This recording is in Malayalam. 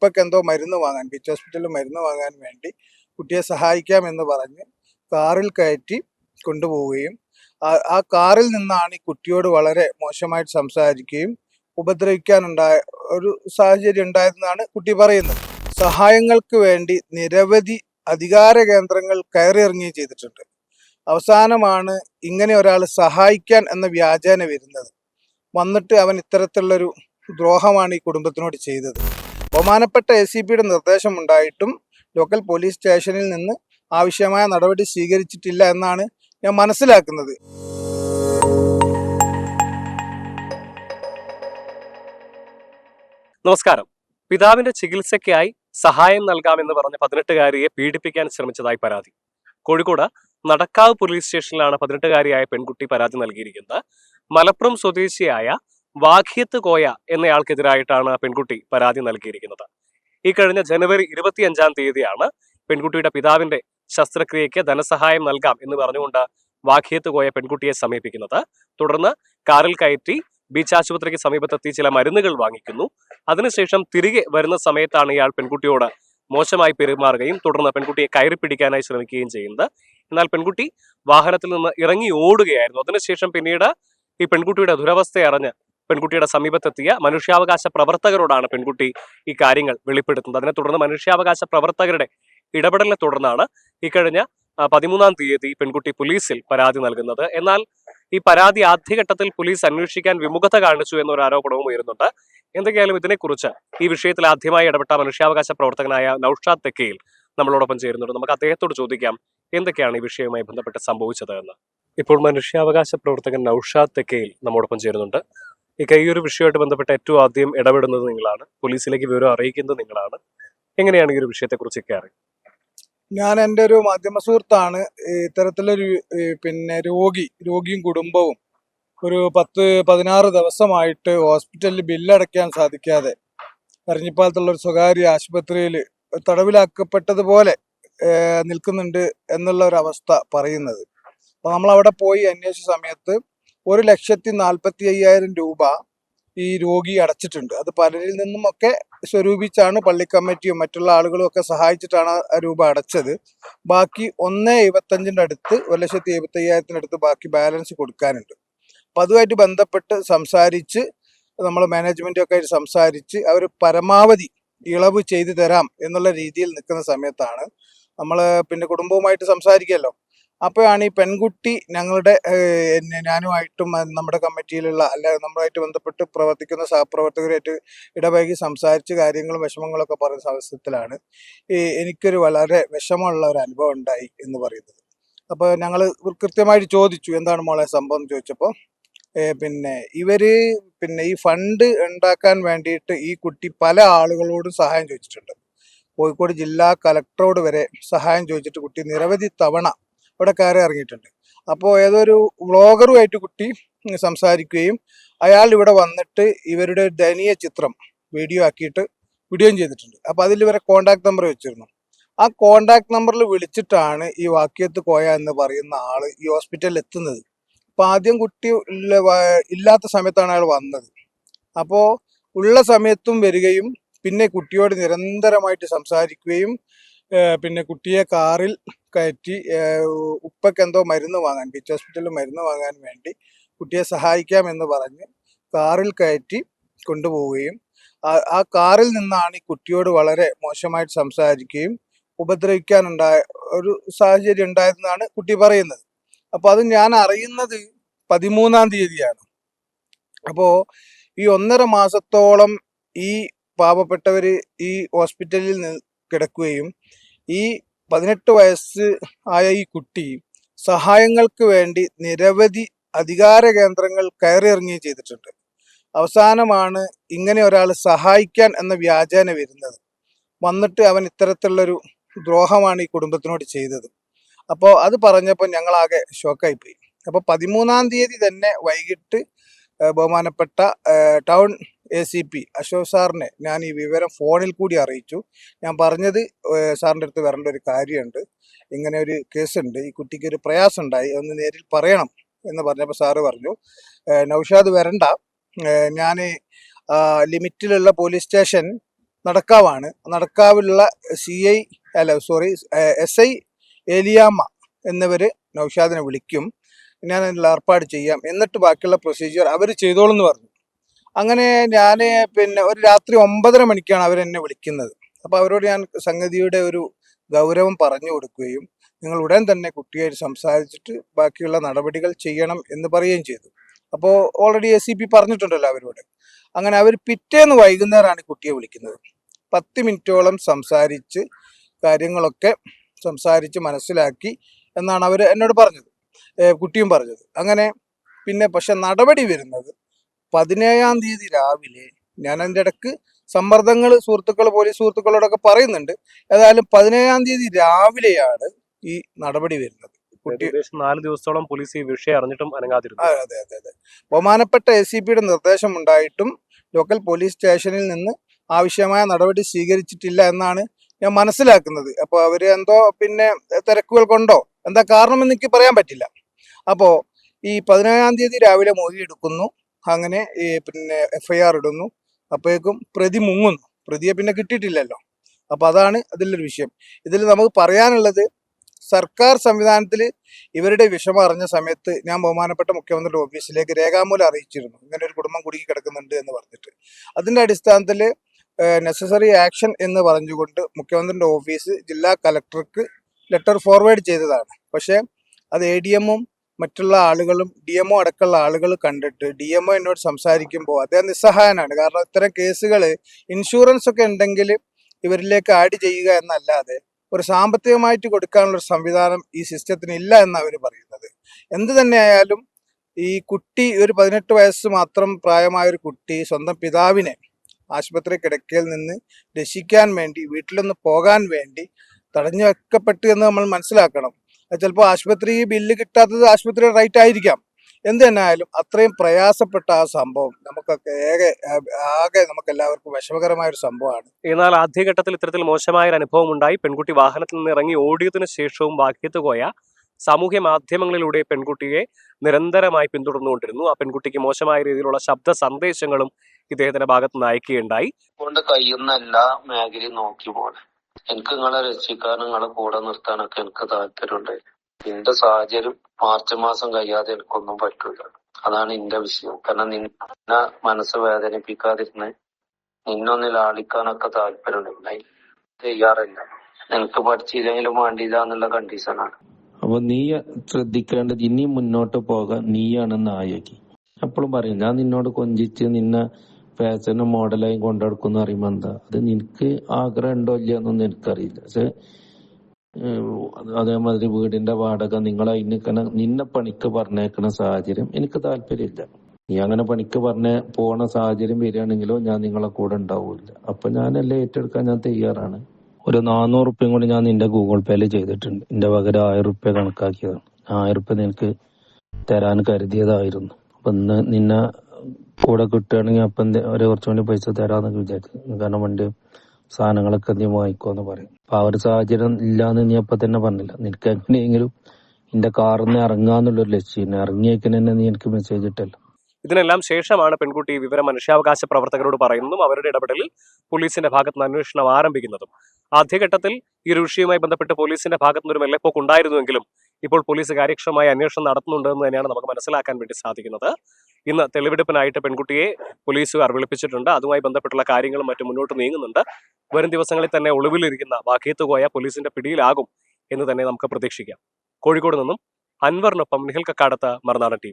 ഉപ്പയ്ക്ക് എന്തോ മരുന്ന് വാങ്ങാൻ ബീച്ച് ഹോസ്പിറ്റലിൽ മരുന്ന് വാങ്ങാൻ വേണ്ടി കുട്ടിയെ സഹായിക്കാം എന്ന് പറഞ്ഞ് കാറിൽ കയറ്റി കൊണ്ടുപോവുകയും ആ കാറിൽ നിന്നാണ് ഈ കുട്ടിയോട് വളരെ മോശമായിട്ട് സംസാരിക്കുകയും ഉപദ്രവിക്കാനുണ്ടായ ഒരു സാഹചര്യം ഉണ്ടായതെന്നാണ് കുട്ടി പറയുന്നത്. സഹായങ്ങൾക്ക് വേണ്ടി നിരവധി അധികാര കേന്ദ്രങ്ങൾ കയറിയിറങ്ങുകയും ചെയ്തിട്ടുണ്ട്. അവസാനമാണ് ഇങ്ങനെ ഒരാൾ സഹായിക്കാൻ എന്ന വ്യാജേന വരുന്നത്. വന്നിട്ട് അവൻ ഇത്തരത്തിലുള്ളൊരു ദ്രോഹമാണ് ഈ കുടുംബത്തിനോട് ചെയ്തത്. ബഹുമാനപ്പെട്ട എ സി പിയുടെ നിർദ്ദേശം ഉണ്ടായിട്ടും ലോക്കൽ പോലീസ് സ്റ്റേഷനിൽ നിന്ന് ആവശ്യമായ നടപടി സ്വീകരിച്ചിട്ടില്ല എന്നാണ് ഞാൻ മനസ്സിലാക്കുന്നത്. നമസ്കാരം. പിതാവിന്റെ ചികിത്സയ്ക്കായി സഹായം നൽകാമെന്ന് പറഞ്ഞ പതിനെട്ടുകാരിയെ പീഡിപ്പിക്കാൻ ശ്രമിച്ചതായി പരാതി. കോഴിക്കോട് നടക്കാവ് പോലീസ് സ്റ്റേഷനിലാണ് പതിനെട്ടുകാരിയായ പെൺകുട്ടി പരാതി നൽകിയിരിക്കുന്നത്. മലപ്പുറം സ്വദേശിയായ വാഖിയത്ത് കോയ എന്നയാൾക്കെതിരായിട്ടാണ് പെൺകുട്ടി പരാതി നൽകിയിരിക്കുന്നത്. ഈ കഴിഞ്ഞ ജനുവരി ഇരുപത്തിയഞ്ചാം തീയതിയാണ് പെൺകുട്ടിയുടെ പിതാവിന്റെ ശസ്ത്രക്രിയയ്ക്ക് ധനസഹായം നൽകാം എന്ന് പറഞ്ഞുകൊണ്ട് വാഖ്യത്ത് കോയ പെൺകുട്ടിയെ സമീപിക്കുന്നത്. തുടർന്ന് കാറിൽ കയറ്റി ബീച്ച് ആശുപത്രിക്ക് സമീപത്തെത്തി ചില മരുന്നുകൾ വാങ്ങിക്കുന്നു. അതിനുശേഷം തിരികെ വരുന്ന സമയത്താണ് ഇയാൾ പെൺകുട്ടിയോട് മോശമായി പെരുമാറുകയും തുടർന്ന് പെൺകുട്ടിയെ കയറി പിടിക്കാനായി ശ്രമിക്കുകയും ചെയ്യുന്നത്. എന്നാൽ പെൺകുട്ടി വാഹനത്തിൽ നിന്ന് ഇറങ്ങി ഓടുകയായിരുന്നു. അതിനുശേഷം പിന്നീട് ഈ പെൺകുട്ടിയുടെ ദുരവസ്ഥ അറിഞ്ഞ് പെൺകുട്ടിയുടെ സമീപത്തെത്തിയ മനുഷ്യാവകാശ പ്രവർത്തകരോടാണ് പെൺകുട്ടി ഈ കാര്യങ്ങൾ വെളിപ്പെടുത്തുന്നത്. അതിനെ തുടർന്ന് മനുഷ്യാവകാശ പ്രവർത്തകരുടെ ഇടപെടലിനെ തുടർന്നാണ് ഇക്കഴിഞ്ഞ പതിമൂന്നാം തീയതി പെൺകുട്ടി പോലീസിൽ പരാതി നൽകുന്നത്. എന്നാൽ ഈ പരാതി ആദ്യഘട്ടത്തിൽ പോലീസ് അന്വേഷിക്കാൻ വിമുഖത കാണിച്ചു എന്നൊരു ആരോപണവും ഉയരുന്നുണ്ട്. എന്തൊക്കെയായാലും ഇതിനെക്കുറിച്ച് ഈ വിഷയത്തിൽ ആദ്യമായി ഇടപെട്ട മനുഷ്യാവകാശ പ്രവർത്തകനായ നൌഷാദ് തെക്കയിൽ നമ്മളോടൊപ്പം ചേരുന്നുണ്ട്. നമുക്ക് അദ്ദേഹത്തോട് ചോദിക്കാം എന്തൊക്കെയാണ് ഈ വിഷയവുമായി ബന്ധപ്പെട്ട് സംഭവിച്ചത് എന്ന്? ഇപ്പോൾ മനുഷ്യാവകാശ പ്രവർത്തകൻ നൌഷാദ് തെക്കയിൽ നമ്മോടൊപ്പം ചേരുന്നുണ്ട്. ഈ ഒരു വിഷയമായിട്ട് ബന്ധപ്പെട്ട് ഏറ്റവും ആദ്യം ഇടപെടുന്നത് നിങ്ങളാണ്. പോലീസിലേക്ക് വിവരം അറിയിക്കുന്നത് നിങ്ങളാണ്. എങ്ങനെയാണ് ഈ ഒരു വിഷയത്തെക്കുറിച്ചൊക്കെ അറിയുന്നത് ഞാൻ എന്റെ ഒരു മാധ്യമ സുഹൃത്താണ്. ഇത്തരത്തിലൊരു പിന്നെ രോഗി രോഗിയും കുടുംബവും ഒരു പത്ത് പതിനാറ് ദിവസമായിട്ട് ഹോസ്പിറ്റലിൽ ബില്ലടയ്ക്കാൻ സാധിക്കാതെ പറഞ്ഞിപ്പാലത്തുള്ള ഒരു സ്വകാര്യ ആശുപത്രിയിൽ തടവിലാക്കപ്പെട്ടതുപോലെ നിൽക്കുന്നുണ്ട് എന്നുള്ള ഒരു അവസ്ഥ പറയുന്നത്. അപ്പോൾ നമ്മൾ അവിടെ പോയി അന്വേഷിച്ച സമയത്ത് ഒരു ലക്ഷത്തി നാൽപ്പത്തി അയ്യായിരം രൂപ ഈ രോഗി അടച്ചിട്ടുണ്ട്. അത് പലരിൽ നിന്നും ഒക്കെ സ്വരൂപിച്ചാണ് പള്ളി കമ്മിറ്റിയും മറ്റുള്ള ആളുകളും ഒക്കെ സഹായിച്ചിട്ടാണ് ആ രൂപ അടച്ചത്. ബാക്കി ഒന്ന് എഴുപത്തഞ്ചിന്റെ അടുത്ത് ഒരു ലക്ഷത്തി എഴുപത്തി അയ്യായിരത്തിന്റെ അടുത്ത് ബാക്കി ബാലൻസ് കൊടുക്കാനുണ്ട്. അപ്പം അതുമായിട്ട് ബന്ധപ്പെട്ട് സംസാരിച്ച് നമ്മൾ മാനേജ്മെന്റൊക്കെ ആയിട്ട് സംസാരിച്ച് അവർ പരമാവധി ഇളവ് ചെയ്തു തരാം എന്നുള്ള രീതിയിൽ നിൽക്കുന്ന സമയത്താണ് നമ്മൾ പിന്നെ കുടുംബവുമായിട്ട് സംസാരിക്കുമല്ലോ. അപ്പോഴാണ് ഈ പെൺകുട്ടി ഞങ്ങളുടെ ഞാനുമായിട്ടും നമ്മുടെ കമ്മിറ്റിയിലുള്ള അല്ല നമ്മളുമായിട്ട് ബന്ധപ്പെട്ട് പ്രവർത്തിക്കുന്ന സഹപ്രവർത്തകരുമായിട്ട് ഇടപഴകി സംസാരിച്ച് കാര്യങ്ങളും വിഷമങ്ങളൊക്കെ പറയുന്ന സാഹചര്യത്തിലാണ് ഈ എനിക്കൊരു വളരെ വിഷമമുള്ള ഒരു അനുഭവം ഉണ്ടായി എന്ന് പറയുന്നത്. അപ്പോൾ ഞങ്ങൾ കൃത്യമായിട്ട് ചോദിച്ചു എന്താണ് മോളെ സംഭവം എന്ന് ചോദിച്ചപ്പോൾ പിന്നെ ഇവർ പിന്നെ ഈ ഫണ്ട് ഉണ്ടാക്കാൻ വേണ്ടിയിട്ട് ഈ കുട്ടി പല ആളുകളോടും സഹായം ചോദിച്ചിട്ടുണ്ട്. കോഴിക്കോട് ജില്ലാ കലക്ടറോട് വരെ സഹായം ചോദിച്ചിട്ട് കുട്ടി നിരവധി തവണ ഇവിടെ കയറി ഇറങ്ങിയിട്ടുണ്ട്. അപ്പോൾ ഏതൊരു വ്ളോഗറുമായിട്ട് കുട്ടി സംസാരിക്കുകയും അയാൾ ഇവിടെ വന്നിട്ട് ഇവരുടെ ദയനീയ ചിത്രം വീഡിയോ ആക്കിയിട്ട് വിടുകയും ചെയ്തിട്ടുണ്ട്. അപ്പോൾ അതിൽ ഇവരെ കോണ്ടാക്ട് നമ്പർ വെച്ചിരുന്നു. ആ കോണ്ടാക്ട് നമ്പറിൽ വിളിച്ചിട്ടാണ് ഈ വാക്യത്ത് കോയ എന്ന് പറയുന്ന ആൾ ഈ ഹോസ്പിറ്റലിൽ എത്തുന്നത്. അപ്പോൾ ആദ്യം കുട്ടി ഇല്ലാത്ത സമയത്താണ് അയാൾ വന്നത്. അപ്പോൾ ഉള്ള സമയത്തും വരികയും പിന്നെ കുട്ടിയോട് നിരന്തരമായിട്ട് സംസാരിക്കുകയും പിന്നെ കുട്ടിയെ കാറിൽ കയറ്റി ഉപ്പക്കെന്തോ മരുന്ന് വാങ്ങാൻ ബീച്ച് ഹോസ്പിറ്റലിൽ മരുന്ന് വാങ്ങാൻ വേണ്ടി കുട്ടിയെ സഹായിക്കാമെന്ന് പറഞ്ഞ് കാറിൽ കയറ്റി കൊണ്ടുപോവുകയും ആ- കാറിൽ നിന്നാണ് ഈ കുട്ടിയോട് വളരെ മോശമായിട്ട് സംസാരിക്കുകയും ഉപദ്രവിക്കാനുണ്ടായ ഒരു സാഹചര്യം ഉണ്ടായതെന്നാണ് കുട്ടി പറയുന്നത്. അപ്പോൾ അത് ഞാൻ അറിയുന്നത് പതിമൂന്നാം തീയതിയാണ്. അപ്പോൾ ഈ ഒന്നര മാസത്തോളം ഈ പാവപ്പെട്ടവര് ഈ ഹോസ്പിറ്റലിൽ കിടക്കുകയും ഈ പതിനെട്ട് വയസ്സ് ആയ ഈ കുട്ടി സഹായങ്ങൾക്ക് വേണ്ടി നിരവധി അധികാര കേന്ദ്രങ്ങൾ കയറിയിറങ്ങുകയും ചെയ്തിട്ടുണ്ട്. അവസാനമാണ് ഇങ്ങനെ ഒരാൾ സഹായിക്കാൻ എന്ന വ്യാജേന വരുന്നത്. വന്നിട്ട് അവൻ ഇത്തരത്തിലുള്ളൊരു ദ്രോഹമാണ് ഈ കുടുംബത്തിനോട് ചെയ്തത്. അപ്പോൾ അത് പറഞ്ഞപ്പോൾ ഞങ്ങളാകെ ഷോക്കായിപ്പോയി. അപ്പോൾ പതിമൂന്നാം തീയതി തന്നെ വൈകിട്ട് ബഹുമാനപ്പെട്ട town A C P Ashok സാറിനെ ഞാൻ ഈ വിവരം ഫോണിൽ കൂടി അറിയിച്ചു. ഞാൻ പറഞ്ഞത് സാറിന്റെ അടുത്ത് വരേണ്ട ഒരു കാര്യമുണ്ട്. ഇങ്ങനെ ഒരു കേസുണ്ട്. ഈ കുട്ടിക്ക് ഒരു പ്രയാസം ഉണ്ടായി ഒന്ന് നേരിൽ പറയണം എന്ന് പറഞ്ഞപ്പോൾ സാറ് പറഞ്ഞു നൗഷാദ് വരണ്ട. ഞാൻ ലിമിറ്റിലുള്ള പോലീസ് സ്റ്റേഷൻ നടക്കാവാണ്. നടക്കാവിലുള്ള സി ഐ അല്ല സോറി എസ് ഐ ഏലിയാമ്മ എന്നിവർ നൗഷാദിനെ വിളിക്കും. ഞാൻ അതിനുള്ള ഏർപ്പാട് ചെയ്യാം. എന്നിട്ട് ബാക്കിയുള്ള പ്രൊസീജിയർ അവർ ചെയ്തോളും എന്ന് പറഞ്ഞു. അങ്ങനെ ഞാൻ പിന്നെ ഒരു രാത്രി ഒമ്പതര മണിക്കാണ് അവരെന്നെ വിളിക്കുന്നത്. അപ്പോൾ അവരോട് ഞാൻ സംഗതിയുടെ ഒരു ഗൗരവം പറഞ്ഞു കൊടുക്കുകയും നിങ്ങൾ ഉടൻ തന്നെ കുട്ടിയായിട്ട് സംസാരിച്ചിട്ട് ബാക്കിയുള്ള നടപടികൾ ചെയ്യണം എന്ന് പറയുകയും ചെയ്തു. അപ്പോൾ ഓൾറെഡി എ സി പി പറഞ്ഞിട്ടുണ്ടല്ലോ അവരോട്. അങ്ങനെ അവർ പിറ്റേന്ന് വൈകുന്നേരമാണ് കുട്ടിയെ വിളിക്കുന്നത്. പത്ത് മിനിറ്റോളം സംസാരിച്ച് കാര്യങ്ങളൊക്കെ സംസാരിച്ച് മനസ്സിലാക്കി എന്നാണ് അവർ എന്നോട് പറഞ്ഞത്. കുട്ടിയും പറഞ്ഞത്. അങ്ങനെ പിന്നെ പക്ഷെ നടപടി വരുന്നത് പതിനേഴാം തീയതി രാവിലെ ഞാൻ അതിന്റെ ഇടയ്ക്ക് സമ്മർദ്ദങ്ങൾ സുഹൃത്തുക്കൾ പോലീസ് സുഹൃത്തുക്കളോടൊക്കെ പറയുന്നുണ്ട്. ഏതായാലും പതിനേഴാം തീയതി രാവിലെയാണ് ഈ നടപടി വരുന്നത്. കുട്ടി നാല് ദിവസത്തോളം പോലീസ് ഈ വിഷയം അറിഞ്ഞിട്ടും അനങ്ങാതിരുന്നു. അതെ അതെ അതെ ബഹുമാനപ്പെട്ട എ സി പിയുടെ നിർദ്ദേശം ഉണ്ടായിട്ടും ലോക്കൽ പോലീസ് സ്റ്റേഷനിൽ നിന്ന് ആവശ്യമായ നടപടി സ്വീകരിച്ചിട്ടില്ല എന്നാണ് ഞാൻ മനസ്സിലാക്കുന്നത്. അപ്പോൾ അവർ എന്തോ പിന്നെ തിരക്കുകൾ കൊണ്ടോ എന്താ കാരണം കാരണമെന്ന് എനിക്ക് പറയാൻ പറ്റില്ല. അപ്പോൾ ഈ പതിനേഴാം തീയതി രാവിലെ മൊഴി എടുക്കുന്നു. അങ്ങനെ ഈ പിന്നെ എഫ് ഐ ആർ ഇടുന്നു. അപ്പോഴേക്കും പ്രതി മുങ്ങുന്നു. പ്രതിയെ പിന്നെ കിട്ടിയിട്ടില്ലല്ലോ. അപ്പോൾ അതാണ് അതിലൊരു വിഷയം. ഇതിൽ നമുക്ക് പറയാനുള്ളത് സർക്കാർ സംവിധാനത്തിൽ ഇവരുടെ വിഷമം അറിഞ്ഞ സമയത്ത് ഞാൻ ബഹുമാനപ്പെട്ട മുഖ്യമന്ത്രിയുടെ ഓഫീസിലേക്ക് രേഖാമൂലം അറിയിച്ചിരുന്നു. ഇങ്ങനെ ഒരു കുടുംബം കുടുങ്ങി കിടക്കുന്നുണ്ട് എന്ന് പറഞ്ഞിട്ട്. അതിന്റെ അടിസ്ഥാനത്തിൽ നെസസറി ആക്ഷൻ എന്ന് പറഞ്ഞുകൊണ്ട് മുഖ്യമന്ത്രിയുടെ ഓഫീസ് ജില്ലാ കലക്ടർക്ക് ലെറ്റർ ഫോർവേഡ് ചെയ്തതാണ്. പക്ഷേ അത് എ ഡി എമ്മും മറ്റുള്ള ആളുകളും ഡി എംഒ അടക്കമുള്ള ആളുകൾ കണ്ടിട്ട് ഡി എംഒ എന്നോട് സംസാരിക്കുമ്പോൾ അദ്ദേഹം നിസ്സഹായനാണ്. കാരണം ഇത്തരം കേസുകൾ ഇൻഷുറൻസ് ഒക്കെ ഉണ്ടെങ്കിൽ ഇവരിലേക്ക് ആഡ് ചെയ്യുക എന്നല്ലാതെ ഒരു സാമ്പത്തികമായിട്ട് കൊടുക്കാനുള്ള ഒരു സംവിധാനം ഈ സിസ്റ്റത്തിന് ഇല്ല എന്നാണ് അവർ പറയുന്നത്. എന്ത് തന്നെയായാലും ഈ കുട്ടി ഒരു പതിനെട്ട് വയസ്സ് മാത്രം പ്രായമായ ഒരു കുട്ടി സ്വന്തം പിതാവിനെ ആശുപത്രി കിടക്കയിൽ നിന്ന് രക്ഷിക്കാൻ വേണ്ടി വീട്ടിലൊന്ന് പോകാൻ വേണ്ടി തടഞ്ഞു വെക്കപ്പെട്ടു എന്ന് നമ്മൾ മനസ്സിലാക്കണം. ചിലപ്പോൾ ആശുപത്രി ബില്ല് കിട്ടാത്തത് ആശുപത്രിയുടെ റൈറ്റ് ആയിരിക്കാം. എന്ത് തന്നെ ആയാലും അത്രയും പ്രയാസപ്പെട്ട ആ സംഭവം നമുക്കൊക്കെ ഏക ആകെ നമുക്ക് എല്ലാവർക്കും വിഷമകരമായ ഒരു സംഭവമാണ്. എന്നാൽ ആദ്യഘട്ടത്തിൽ ഇത്തരത്തിൽ മോശമായ ഒരു അനുഭവം ഉണ്ടായി പെൺകുട്ടി വാഹനത്തിൽ നിന്ന് ഇറങ്ങി ഓടിയതിനു ശേഷവും ബാക്കിയത്ത് പോയ സാമൂഹ്യ മാധ്യമങ്ങളിലൂടെ പെൺകുട്ടിയെ നിരന്തരമായി പിന്തുടർന്നുകൊണ്ടിരുന്നു. ആ പെൺകുട്ടിക്ക് മോശമായ രീതിയിലുള്ള ശബ്ദ സന്ദേശങ്ങളും ഇദ്ദേഹത്തിന്റെ ഭാഗത്ത് നിന്ന് അയക്കുകയുണ്ടായി. കൊണ്ട് കഴിയുന്ന എല്ലാ മേഖലയും നോക്കി പോണെ എനിക്ക് നിങ്ങളെ രക്ഷിക്കാൻ നിങ്ങളെ കൂടെ നിർത്താനൊക്കെ എനിക്ക് താല്പര്യമുണ്ട്. നിന്റെ സാഹചര്യം മാർച്ച് മാസം കഴിയാതെ എനിക്കൊന്നും പറ്റൂല. അതാണ് നിന്റെ വിഷയം. കാരണം നിന്നെ മനസ്സ് വേദനിപ്പിക്കാതിരുന്ന് നിന്നൊന്ന് ലാളിക്കാനൊക്കെ താല്പര്യമുണ്ട്. ഞാൻ ചെയ്യാറില്ല. നിനക്ക് പഠിച്ചില്ലെങ്കിലും വേണ്ടിയില്ല കണ്ടീഷനാണ് അപ്പൊ നീ ശ്രദ്ധിക്കേണ്ടത് ഇനി മുന്നോട്ട് പോകാൻ നീയാണ് നായകി. എപ്പോഴും പറയും ഞാൻ നിന്നോട് കൊഞ്ചിച്ച് നിന്നെ ഫാഷനും മോഡലായി കൊണ്ടെടുക്കുന്ന അറിയുമ്പോ എന്താ? അത് നിനക്ക് ആഗ്രഹം ഉണ്ടോ ഇല്ല എന്നൊന്നും എനിക്കറിയില്ല. പക്ഷെ അതേമാതിരി വീടിന്റെ വാടക നിങ്ങൾ അതിന് നിന്നെ പണിക്ക് പറഞ്ഞേക്കണ സാഹചര്യം എനിക്ക് താല്പര്യമില്ല. നീ അങ്ങനെ പണിക്ക് പറഞ്ഞ പോണ സാഹചര്യം വരികയാണെങ്കിലോ ഞാൻ നിങ്ങളെ കൂടെ ഉണ്ടാവില്ല. അപ്പൊ ഞാനെല്ലാം ഏറ്റെടുക്കാൻ ഞാൻ തയ്യാറാണ്? ഒരു നാനൂറ് റുപ്യം കൂടി ഞാൻ നിന്റെ ഗൂഗിൾ പേയിൽ ചെയ്തിട്ടുണ്ട്. എന്റെ പകരം ആയിരം റുപ്യ കണക്കാക്കിയതാണ്. ആയിരം റുപ്യ നിനക്ക് തരാൻ കരുതിയതായിരുന്നു. അപ്പൊ ഇന്ന് നിന്നെ കൂടെ കിട്ടുകയാണെങ്കിൽ അപ്പം ഒരു കുറച്ചുകൂടി പൈസ തരാന്നൊക്കെ വിചാരിച്ചു. കാരണം വണ്ടി സാധനങ്ങളൊക്കെ നീ വാങ്ങിക്കോന്ന് പറയും. അപ്പൊ ആ ഒരു സാഹചര്യം ഇല്ലാന്ന് നീ അപ്പൊ തന്നെ പറഞ്ഞില്ല. നിനക്ക് എങ്ങനെയെങ്കിലും എന്റെ കാറിൽ നിന്ന് ഇറങ്ങാന്നുള്ളൊരു ലക്ഷ്യം ഇറങ്ങിയേക്കിന് തന്നെ നീ എനിക്ക് മെസ്സേജ് ഇട്ടല്ലോ. ഇതിനെല്ലാം ശേഷമാണ് പെൺകുട്ടി വിവര മനുഷ്യാവകാശ പ്രവർത്തകരോട് പറയുന്നതും അവരുടെ ഇടപെടലിൽ പോലീസിന്റെ ഭാഗത്ത് നിന്ന് അന്വേഷണം ആരംഭിക്കുന്നതും. ആദ്യഘട്ടത്തിൽ ഈ ഒരു വിഷയവുമായി ബന്ധപ്പെട്ട് പോലീസിന്റെ ഭാഗത്ത് നിന്ന് ഒരു മെല്ലെപ്പോക്ക് ഉണ്ടായിരുന്നുവെങ്കിലും ഇപ്പോൾ പോലീസ് കാര്യക്ഷമമായി അന്വേഷണം നടത്തുന്നുണ്ടെന്ന് തന്നെയാണ് നമുക്ക് മനസ്സിലാക്കാൻ വേണ്ടി സാധിക്കുന്നത്. ഇന്ന് തെളിവെടുപ്പിനായിട്ട് പെൺകുട്ടിയെ പോലീസുകാർ വിളിപ്പിച്ചിട്ടുണ്ട്. അതുമായി ബന്ധപ്പെട്ടുള്ള കാര്യങ്ങളും മറ്റും മുന്നോട്ട് നീങ്ങുന്നുണ്ട്. വരും ദിവസങ്ങളിൽ തന്നെ ഒളിവിലിരിക്കുന്ന ബാക്കിയത്ത് പോയ പോലീസിന്റെ പിടിയിലാകും എന്ന് തന്നെ നമുക്ക് പ്രതീക്ഷിക്കാം. കോഴിക്കോട് നിന്നും അൻവറിനൊപ്പം നിഹൽ കക്കാടത്ത് മറുനാടൻ ടി